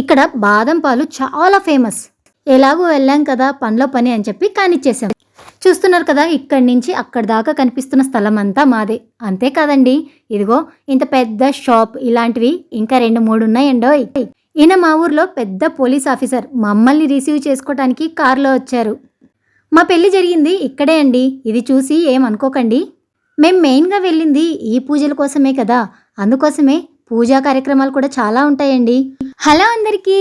ఇక్కడ బాదం పాలు చాలా ఫేమస్. ఎలాగో వెళ్ళాం కదా పనిలో పని అని చెప్పి కానిచ్చేసాం చూస్తున్నారు కదా ఇక్కడి నుంచి అక్కడి దాకా కనిపిస్తున్న స్థలం అంతా మాదే అంతేకాదండి ఇదిగో ఇంత పెద్ద షాప్ ఇలాంటివి ఇంకా రెండు మూడు ఉన్నాయండో. ఈయన మా ఊర్లో పెద్ద పోలీస్ ఆఫీసర్. మమ్మల్ని రిసీవ్ చేసుకోవడానికి కారులో వచ్చారు. మా పెళ్ళి జరిగింది ఇక్కడే అండి. ఇది చూసి ఏమనుకోకండి. మేం మెయిన్గా వెళ్ళింది ఈ పూజల కోసమే కదా. అందుకోసమే పూజా కార్యక్రమాలు కూడా చాలా ఉంటాయండి. హలో అందరికీ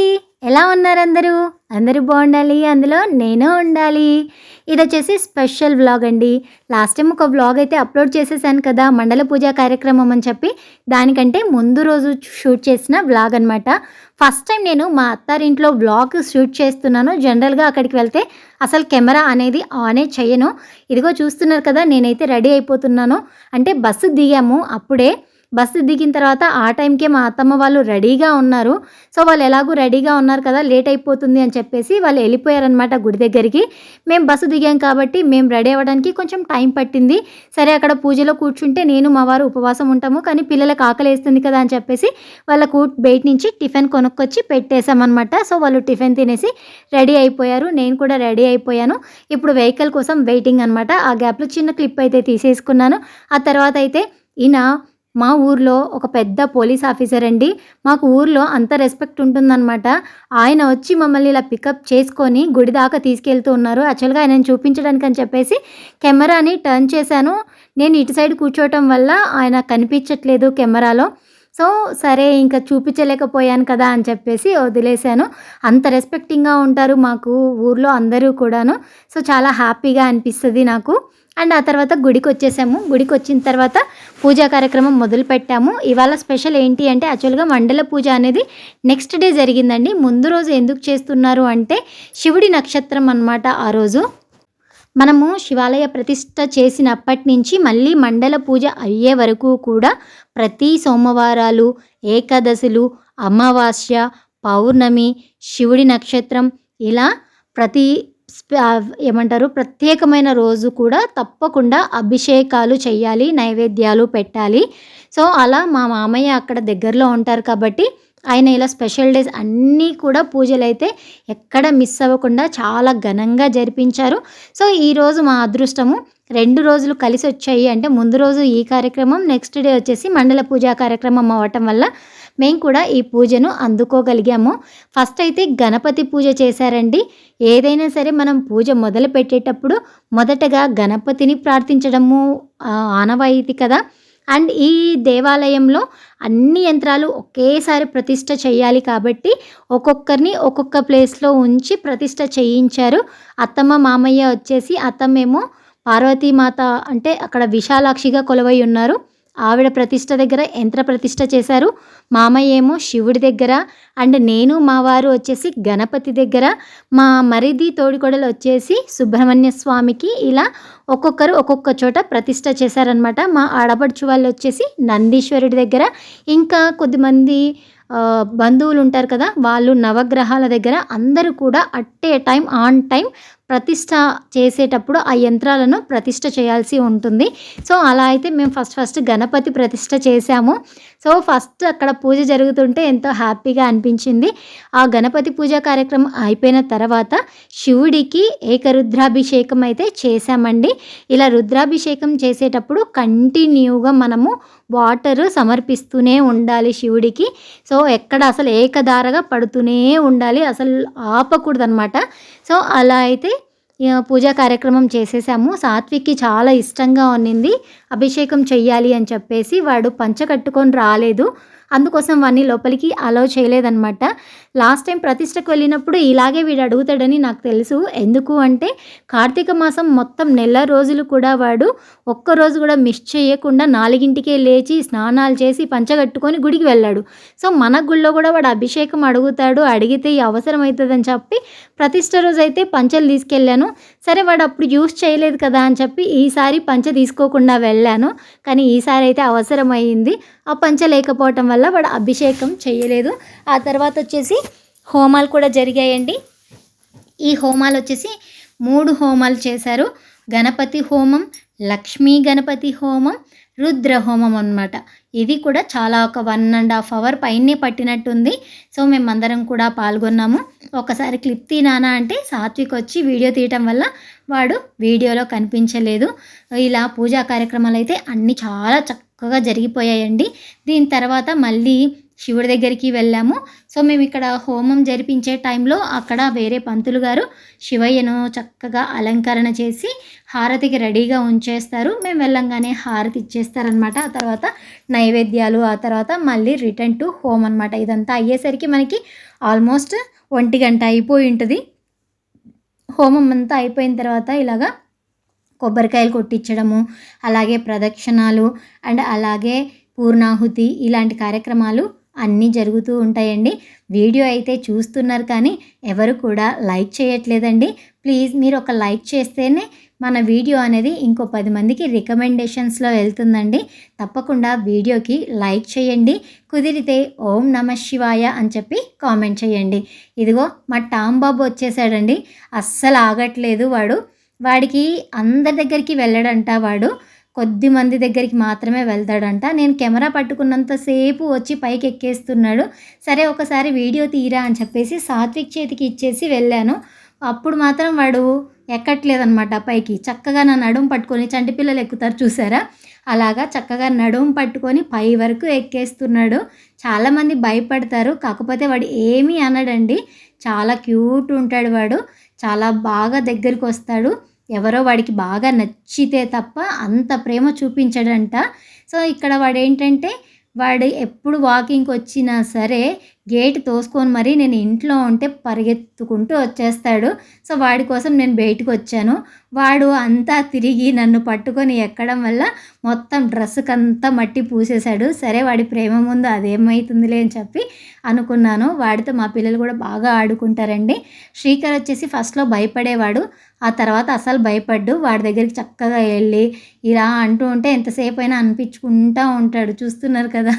ఎలా ఉన్నారు అందరూ? అందరూ బాగుండాలి అందులో నేను ఉండాలి. ఇది వచ్చేసి స్పెషల్ వ్లాగ్ అండి. లాస్ట్ టైం ఒక వ్లాగ్ అయితే అప్లోడ్ చేసేసాను కదా మండల పూజా కార్యక్రమం అని చెప్పి. దానికంటే ముందు రోజు షూట్ చేసిన వ్లాగ్ అనమాట ఫస్ట్ టైం నేను మా అత్తారింట్లో వ్లాగ్ షూట్ చేస్తున్నాను. జనరల్గా అక్కడికి వెళ్తే అసలు కెమెరా అనేది ఆనే చేయను. ఇదిగో చూస్తున్నారు కదా నేనైతే రెడీ అయిపోతున్నాను. అంటే బస్సు దిగాము అప్పుడే. బస్సు దిగిన తర్వాత ఆ టైంకే మా అత్తమ్మ వాళ్ళు రెడీగా ఉన్నారు. సో వాళ్ళు ఎలాగూ రెడీగా ఉన్నారు కదా లేట్ అయిపోతుంది అని చెప్పేసి వాళ్ళు వెళ్ళిపోయారనమాట గుడి దగ్గరికి. మేము బస్సు దిగాం కాబట్టి మేము రెడీ అవ్వడానికి కొంచెం టైం పట్టింది. సరే అక్కడ పూజలో కూర్చుంటే నేను మా వారు ఉపవాసం ఉంటాము కానీ పిల్లలకు ఆకలి వేస్తుంది కదా అని చెప్పేసి వాళ్ళకు బయట నుంచి టిఫిన్ కొనుక్కొచ్చి పెట్టేశామన్నమాట. సో వాళ్ళు టిఫిన్ తినేసి రెడీ అయిపోయారు. నేను కూడా రెడీ అయిపోయాను. ఇప్పుడు వెహికల్ కోసం వెయిటింగ్ అనమాట ఆ గ్యాప్లో చిన్న క్లిప్ అయితే తీసేసుకున్నాను. ఆ తర్వాత అయితే ఈయన మా ఊర్లో ఒక పెద్ద పోలీస్ ఆఫీసర్ అండి. మాకు ఊర్లో అంత రెస్పెక్ట్ ఉంటుందన్నమాట. ఆయన వచ్చి మమ్మల్ని ఇలా పికప్ చేసుకొని గుడి దాకా తీసుకెళ్తూ ఉన్నారు. యాక్చువల్గా ఆయనను చూపించడానికి అని చెప్పేసి కెమెరాని టర్న్ చేశాను. నేను ఇటు సైడ్ కూర్చోవటం వల్ల ఆయన కనిపించట్లేదు కెమెరాలో. సో సరే ఇంకా చూపించలేకపోయాను కదా అని చెప్పేసి వదిలేశాను. అంత రెస్పెక్టింగ్గా ఉంటారు మాకు ఊర్లో అందరూ కూడాను. సో చాలా హ్యాపీగా అనిపిస్తుంది నాకు. అండ్ ఆ తర్వాత గుడికి వచ్చేసాము గుడికి వచ్చిన తర్వాత పూజా కార్యక్రమం మొదలు పెట్టాము. ఇవాళ స్పెషల్ ఏంటి అంటే యాక్చువల్గా మండల పూజ అనేది నెక్స్ట్ డే జరిగిందండి. ముందు రోజు ఎందుకు చేస్తున్నారు అంటే శివుడి నక్షత్రం అన్నమాట ఆ రోజు. మనము శివాలయ ప్రతిష్ట చేసినప్పటి నుంచి మళ్ళీ మండల పూజ అయ్యే వరకు కూడా ప్రతి సోమవారాలు ఏకాదశులు అమావాస్య పౌర్ణమి శివుడి నక్షత్రం ఇలా ప్రతి ఏమంటారు ప్రత్యేకమైన రోజు కూడా తప్పకుండా అభిషేకాలు చేయాలి నైవేద్యాలు పెట్టాలి. సో అలా మా మామయ్య అక్కడ దగ్గరలో ఉంటారు కాబట్టి ఆయన ఇలా స్పెషల్ డేస్ అన్నీ కూడా పూజలు అయితే ఎక్కడ మిస్ అవ్వకుండా చాలా ఘనంగా జరిపించారు. సో ఈరోజు మా అదృష్టము రెండు రోజులు కలిసి వచ్చాయి అంటే ముందు రోజు ఈ కార్యక్రమం నెక్స్ట్ డే వచ్చేసి మండల పూజా కార్యక్రమం అవ్వటం వల్ల మేము కూడా ఈ పూజను అందుకోగలిగాము. ఫస్ట్ అయితే గణపతి పూజ చేశారండి. ఏదైనా సరే మనం పూజ మొదలు పెట్టేటప్పుడు మొదటగా గణపతిని ప్రార్థించడము ఆనవాయితీ కదా. అండ్ ఈ దేవాలయంలో అన్ని యంత్రాలు ఒకేసారి ప్రతిష్ట చేయాలి కాబట్టి ఒక్కొక్కరిని ఒక్కొక్క ప్లేస్లో ఉంచి ప్రతిష్ట చేయించారు. అత్తమ్మ మామయ్య వచ్చేసి అత్తమ్మేమో పార్వతీమాత అంటే అక్కడ విశాలాక్షిగా కొలువై ఉన్నారు. ఆవిడ ప్రతిష్ట దగ్గర యంత్ర ప్రతిష్ట చేశారు. మామయ్య ఏమో శివుడి దగ్గర అండ్ నేను మా వారు వచ్చేసి గణపతి దగ్గర. మా మరిది తోడికొడలు వచ్చేసి సుబ్రహ్మణ్య స్వామికి ఇలా ఒక్కొక్కరు ఒక్కొక్క చోట ప్రతిష్ట చేశారనమాట మా ఆడపడుచు వాళ్ళు వచ్చేసి నందీశ్వరుడి దగ్గర. ఇంకా కొద్దిమంది బంధువులు ఉంటారు కదా వాళ్ళు నవగ్రహాల దగ్గర అందరూ కూడా at a time on time ప్రతిష్ట చేసేటప్పుడు ఆ యంత్రాలను ప్రతిష్ట చేయాల్సి ఉంటుంది. సో అలా అయితే మేము ఫస్ట్ ఫస్ట్ గణపతి ప్రతిష్ట చేశాము. సో ఫస్ట్ అక్కడ పూజ జరుగుతుంటే ఎంతో హ్యాపీగా అనిపించింది. ఆ గణపతి పూజ కార్యక్రమం అయిపోయిన తర్వాత శివుడికి ఏకరుద్రాభిషేకం అయితే చేశామండి. ఇలా రుద్రాభిషేకం చేసేటప్పుడు కంటిన్యూగా మనము వాటర్ సమర్పిస్తూనే ఉండాలి శివుడికి. సో ఎక్కడ అసలు ఏకధారగా పడుతూనే ఉండాలి అసలు ఆపకూడదు అనమాట సో అలా అయితే పూజా కార్యక్రమం చేసేసాము. సాత్విక్కి చాలా ఇష్టంగా ఉన్నింది. అభిషేకం చెయ్యాలి అని చెప్పేసి వాడు పంచ కట్టుకొని రాలేదు. అందుకోసం వాడిని లోపలికి అలౌ చేయలేదన్నమాట. లాస్ట్ టైం ప్రతిష్టకు వెళ్ళినప్పుడు ఇలాగే వీడు అడుగుతాడని నాకు తెలుసు. ఎందుకు అంటే కార్తీక మాసం మొత్తం నెల రోజులు కూడా వాడు ఒక్క రోజు కూడా మిస్ చేయకుండా నాలుగింటికే లేచి స్నానాలు చేసి పంచగట్టుకొని గుడికి వెళ్ళాడు. సో మన గుళ్ళో కూడా వాడు అభిషేకం అడుగుతాడు అడిగితే ఈ అవసరం అవుతుందని చెప్పి ప్రతిష్ట రోజు అయితే పంచలు తీసుకెళ్ళాను. సరే వాడు అప్పుడు యూస్ చేయలేదు కదా అని చెప్పి ఈసారి పంచ తీసుకోకుండా వెళ్ళాను. కానీ ఈసారి అయితే అవసరం ఆ పంచ లేకపోవటం వల్ల వాడు అభిషేకం చేయలేదు. ఆ తర్వాత వచ్చేసి హోమాలు కూడా జరిగాయండి. ఈ హోమాలు వచ్చేసి మూడు హోమాలు చేశారు. గణపతి హోమం లక్ష్మీ గణపతి హోమం రుద్ర హోమం అనమాట ఇది కూడా చాలా ఒక వన్ అండ్ హాఫ్ అవర్ పైనే పట్టినట్టుంది. సో మేమందరం కూడా పాల్గొన్నాము. ఒకసారి క్లిప్ తీనానా అంటే సాత్విక్ వచ్చి వీడియో తీయటం వల్ల వాడు వీడియోలో కనిపించలేదు. ఇలా పూజా కార్యక్రమాలు అయితే అన్నీ చాలా చక్క చక్కగా జరిగిపోయాయండి. దీని తర్వాత మళ్ళీ శివుడి దగ్గరికి వెళ్ళాము. సో మేము ఇక్కడ హోమం జరిపించే టైంలో అక్కడ వేరే పంతులు గారు శివయ్యను చక్కగా అలంకరణ చేసి హారతికి రెడీగా ఉంచేస్తారు. మేము వెళ్ళంగానే హారతి ఇచ్చేస్తారనమాట ఆ తర్వాత నైవేద్యాలు ఆ తర్వాత మళ్ళీ రిటర్న్ టు హోమ్ అనమాట ఇదంతా అయ్యేసరికి మనకి ఆల్మోస్ట్ ఒంటి గంట అయిపోయి ఉంటుంది. హోమం అంతా అయిపోయిన తర్వాత ఇలాగా కొబ్బరికాయలు కొట్టించడము అలాగే ప్రదక్షిణాలు అండ్ అలాగే పూర్ణాహుతి ఇలాంటి కార్యక్రమాలు అన్నీ జరుగుతూ ఉంటాయండి. వీడియో అయితే చూస్తున్నారు కానీ ఎవరు కూడా లైక్ చేయట్లేదండి. ప్లీజ్ మీరు ఒక లైక్ చేస్తేనే మన వీడియో అనేది ఇంకో పది మందికి రికమెండేషన్స్లో వెళ్తుందండి. తప్పకుండా వీడియోకి లైక్ చేయండి. కుదిరితే ఓం నమ శివాయ అని చెప్పి కామెంట్ చేయండి. ఇదిగో మా టామ్ బాబు వచ్చేసాడండి. అస్సలు ఆగట్లేదు వాడు. వాడికి అందరి దగ్గరికి వెళ్ళడంట వాడు. కొద్ది మంది దగ్గరికి మాత్రమే వెళ్తాడంట. నేను కెమెరా పట్టుకున్నంతసేపు వచ్చి పైకి ఎక్కేస్తున్నాడు. సరే ఒకసారి వీడియో తీరా అని చెప్పేసి సాత్విక్ చేతికి ఇచ్చేసి వెళ్ళాను. అప్పుడు మాత్రం వాడు ఎక్కట్లేదనమాట పైకి. చక్కగా నా నడుము పట్టుకొని చంటి పిల్లలు ఎక్కుతారు చూసారా? అలాగా చక్కగా నడుము పట్టుకొని పై వరకు ఎక్కేస్తున్నాడు. చాలామంది భయపడతారు. కాకపోతే వాడు ఏమీ అనడండి. చాలా క్యూట్ ఉంటాడు వాడు. చాలా బాగా దగ్గరికి వస్తాడు. ఎవరో వాడికి బాగా నచ్చితే తప్ప అంత ప్రేమ చూపించడంట. సో ఇక్కడ వాడు ఏంటంటే వాడు ఎప్పుడు వాకింగ్కి వచ్చినా సరే గేట్ తోసుకొని మరీ నేను ఇంట్లో ఉంటే పరిగెత్తుకుంటూ వచ్చేస్తాడు. సో వాడి కోసం నేను బయటకు వచ్చాను. వాడు అంతా తిరిగి నన్ను పట్టుకొని ఎక్కడం వల్ల మొత్తం డ్రెస్సుకంతా మట్టి పూసేశాడు. సరే వాడి ప్రేమ ముందు అదేమవుతుందిలే అని చెప్పి అనుకున్నాను. వాడితో మా పిల్లలు కూడా బాగా ఆడుకుంటారండి. శ్రీకర్ వచ్చేసి ఫస్ట్లో భయపడేవాడు. ఆ తర్వాత అసలు భయపడ్డు. వాడి దగ్గరికి చక్కగా వెళ్ళి ఇలా అంటూ ఉంటే ఎంతసేపు అయినా అనిపించుకుంటూ ఉంటాడు. చూస్తున్నారు కదా?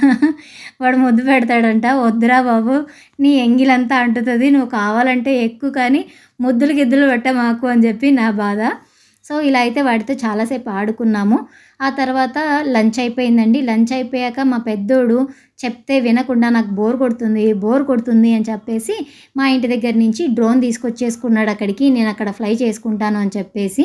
వాడు ముద్దు పెడతాడంట వద్దురా బాబు నీ ఎంగిలంతా అంటుతుంది నువ్వు కావాలంటే ఎక్కువ కానీ ముద్దులు గిద్దులు పెట్ట మాకు అని చెప్పి నా బాధ. సో ఇలా అయితే వాడితో చాలాసేపు ఆడుకున్నాము. ఆ తర్వాత లంచ్ అయిపోయిందండి. లంచ్ అయిపోయాక మా పెద్దోడు చెప్తే వినకుండా నాకు బోర్ కొడుతుంది బోర్ కొడుతుంది అని చెప్పేసి మా ఇంటి దగ్గర నుంచి డ్రోన్ తీసుకొచ్చేసుకున్నాడు అక్కడికి. నేను అక్కడ ఫ్లై చేసుకుంటాను అని చెప్పేసి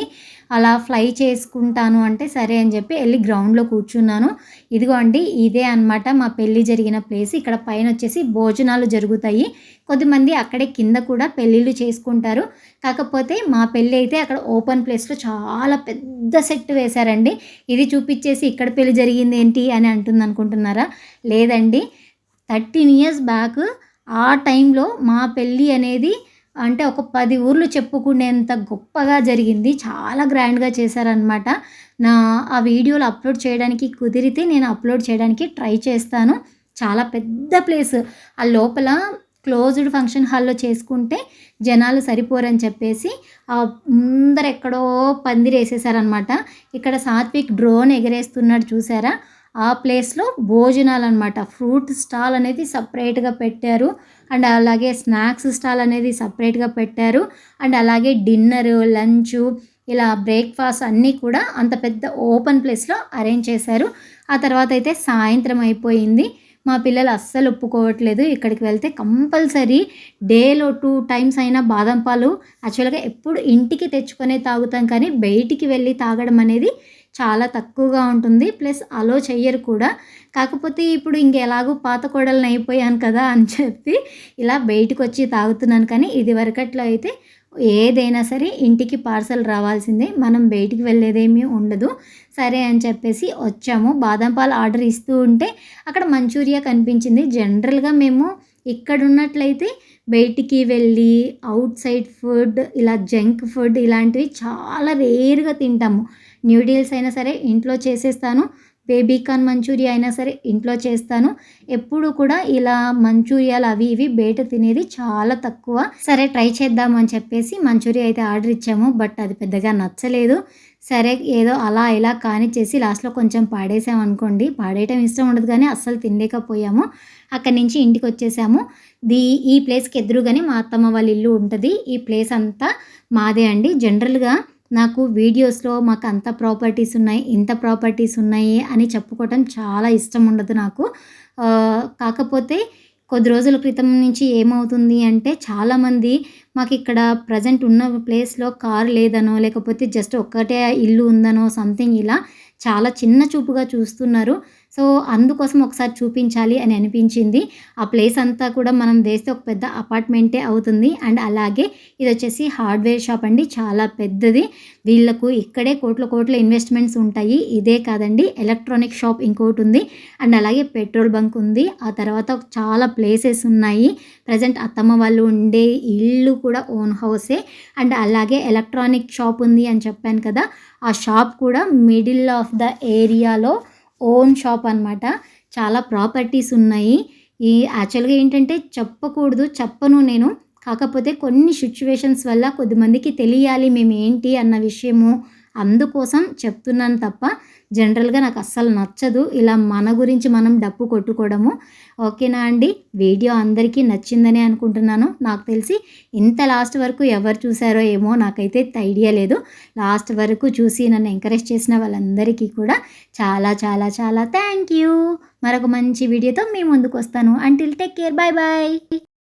అలా ఫ్లై చేసుకుంటాను అంటే సరే అని చెప్పి వెళ్ళి గ్రౌండ్లో కూర్చున్నాను. ఇదిగో అండి ఇదే అనమాట మా పెళ్ళి జరిగిన ప్లేస్. ఇక్కడ పైన వచ్చేసి భోజనాలు జరుగుతాయి. కొద్దిమంది అక్కడే కింద కూడా పెళ్ళిళ్ళు చేసుకుంటారు. కాకపోతే మా పెళ్ళి అయితే అక్కడ ఓపెన్ ప్లేస్లో చాలా పెద్ద సెట్ వేశారండి. ఇది చూపించేసి ఇక్కడ పెళ్ళి జరిగింది ఏంటి అని అంటుంది అనుకుంటున్నారా? లేదండి. థర్టీన్ ఇయర్స్ బ్యాక్ ఆ టైంలో మా పెళ్ళి అనేది అంటే ఒక పది ఊర్లు చెప్పుకునేంత గొప్పగా జరిగింది. చాలా గ్రాండ్గా చేశారనమాట నా ఆ వీడియోలు అప్లోడ్ చేయడానికి కుదిరితే నేను అప్లోడ్ చేయడానికి ట్రై చేస్తాను. చాలా పెద్ద ప్లేస్. ఆ లోపల క్లోజ్డ్ ఫంక్షన్ హాల్లో చేసుకుంటే జనాలు సరిపోరని చెప్పేసి ముందర ఎక్కడో పందిరి వేసేసారనమాట ఇక్కడ సాత్విక్ డ్రోన్ ఎగరేస్తున్నాడు చూసారా? ఆ ప్లేస్లో భోజనాలు అనమాట ఫ్రూట్ స్టాల్ అనేది సపరేట్గా పెట్టారు. అండ్ అలాగే స్నాక్స్ స్టాల్ అనేది సపరేట్గా పెట్టారు. అండ్ అలాగే డిన్నర్ లంచ్ ఇలా బ్రేక్ఫాస్ట్ అన్నీ కూడా అంత పెద్ద ఓపెన్ ప్లేస్లో అరేంజ్ చేశారు. ఆ తర్వాత అయితే సాయంత్రం అయిపోయింది. మా పిల్లలు అస్సలు ఒప్పుకోవట్లేదు. ఇక్కడికి వెళ్తే కంపల్సరీ డేలో టూ టైమ్స్ అయినా బాదం పాలు యాక్చువల్గా ఎప్పుడు ఇంటికి తెచ్చుకొనే తాగుతాం కానీ బయటికి వెళ్ళి తాగడం అనేది చాలా తక్కువగా ఉంటుంది. ప్లస్ అలో చెయ్యరు కూడా. కాకపోతే ఇప్పుడు ఇంకెలాగో పాత కోడలను అయిపోయాను కదా అని చెప్పి ఇలా బయటకు వచ్చి తాగుతున్నాను. కానీ ఇది వరకట్లో అయితే ఏదైనా సరే ఇంటికి పార్సల్ రావాల్సిందే మనం బయటికి వెళ్ళేదేమీ ఉండదు. సరే అని చెప్పేసి వచ్చాము. బాదం పాలు ఆర్డర్ ఇస్తూ ఉంటే అక్కడ మంచూరియా కనిపించింది. జనరల్గా మేము ఇక్కడ ఉన్నట్లయితే బయటికి వెళ్ళి అవుట్ సైడ్ ఫుడ్ ఇలా జంక్ ఫుడ్ ఇలాంటివి చాలా రేర్గా తింటాము. న్యూడిల్స్ అయినా సరే ఇంట్లో చేసేస్తాను. బేబీ కార్న్ మంచూరియా అయినా సరే ఇంట్లో చేస్తాను. ఎప్పుడు కూడా ఇలా మంచూరియాలు అవి ఇవి బయట తినేది చాలా తక్కువ. సరే ట్రై చేద్దాం అని చెప్పేసి మంచూరియా అయితే ఆర్డర్ ఇచ్చాము. బట్ అది పెద్దగా నచ్చలేదు. సరే ఏదో అలా ఇలా కానిచ్చేసి లాస్ట్లో కొంచెం పాడేసామనుకోండి పాడేయటం ఇష్టం ఉండదు కానీ అస్సలు తినలేకపోయాము. అక్కడి నుంచి ఇంటికి వచ్చేసాము. దీ ఈ ప్లేస్కి ఎదురుగానే మా అత్తమ్మ వాళ్ళ ఇల్లు ఉంటుంది. ఈ ప్లేస్ అంతా మాదే అండి. జనరల్గా నాకు వీడియోస్లో మాకు అంత ప్రాపర్టీస్ ఉన్నాయి ఇంత ప్రాపర్టీస్ ఉన్నాయి అని చెప్పుకోవటం చాలా ఇష్టం ఉండదు నాకు. కాకపోతే కొద్ది రోజుల క్రితం నుంచి ఏమవుతుంది అంటే చాలామంది మాకు ఇక్కడ ప్రజెంట్ ఉన్న ప్లేస్లో కార్ లేదనో లేకపోతే జస్ట్ ఒక్కటే ఇల్లు ఉందనో సంథింగ్ ఇలా చాలా చిన్న చూపుగా చూస్తున్నారు. సో అందుకోసం ఒకసారి చూపించాలి అని అనిపించింది. ఆ ప్లేస్ అంతా కూడా మనం వేస్తే ఒక పెద్ద అపార్ట్మెంటే అవుతుంది. అండ్ అలాగే ఇది వచ్చేసి హార్డ్వేర్ షాప్ అండి. చాలా పెద్దది. వీళ్ళకు ఇక్కడే కోట్ల కోట్ల ఇన్వెస్ట్మెంట్స్ ఉంటాయి. ఇదే కాదండి ఎలక్ట్రానిక్ షాప్ ఇంకోటి ఉంది. అండ్ అలాగే పెట్రోల్ బంక్ ఉంది. ఆ తర్వాత చాలా ప్లేసెస్ ఉన్నాయి. ప్రజెంట్ అత్తమ్మ వాళ్ళు ఉండే ఇల్లు కూడా ఓన్ హౌసే. అండ్ అలాగే ఎలక్ట్రానిక్ షాప్ ఉంది అని చెప్పాను కదా ఆ షాప్ కూడా మిడిల్ ఆఫ్ ద ఏరియాలో ఓన్ షాప్ అనమాట చాలా ప్రాపర్టీస్ ఉన్నాయి. ఈ యాక్చువల్గా ఏంటంటే చెప్పకూడదు చెప్పను నేను. కాకపోతే కొన్ని సిచ్యువేషన్స్ వల్ల కొద్దిమందికి తెలియాలి మేము ఏంటి అన్న విషయము. అందుకోసం చెప్తున్నాను తప్ప జనరల్గా నాకు అస్సలు నచ్చదు. ఇలా మన గురించి మనం డప్పు కొట్టుకోవడము. ఓకేనా అండి? వీడియో అందరికీ నచ్చిందని అనుకుంటున్నాను. నాకు తెలిసి ఇంత లాస్ట్ వరకు ఎవరు చూసారో ఏమో నాకైతే ఐడియా లేదు. లాస్ట్ వరకు చూసి నన్ను ఎంకరేజ్ చేసిన వాళ్ళందరికీ కూడా చాలా చాలా చాలా థ్యాంక్ యూ. మరొక మంచి వీడియోతో మీ ముందుకు వస్తాను. Until take care bye bye